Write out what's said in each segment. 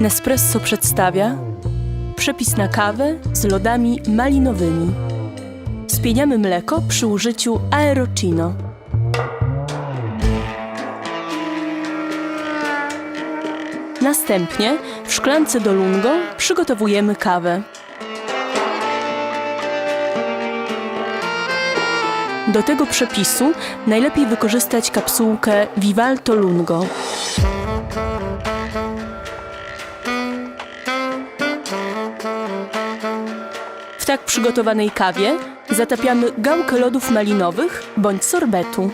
Nespresso przedstawia przepis na kawę z lodami malinowymi. Spieniamy mleko przy użyciu aerocino. Następnie w szklance do lungo przygotowujemy kawę. Do tego przepisu najlepiej wykorzystać kapsułkę Vivalto Lungo. Tak przygotowanej kawie zatapiamy gałkę lodów malinowych bądź sorbetu.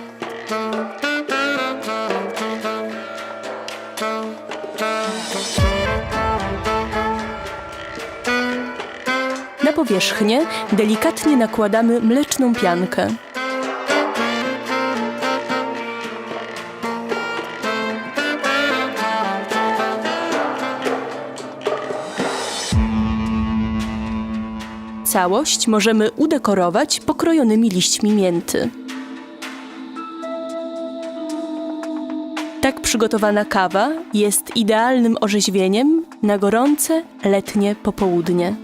Na powierzchnię delikatnie nakładamy mleczną piankę. Całość możemy udekorować pokrojonymi liśćmi mięty. Tak przygotowana kawa jest idealnym orzeźwieniem na gorące letnie popołudnie.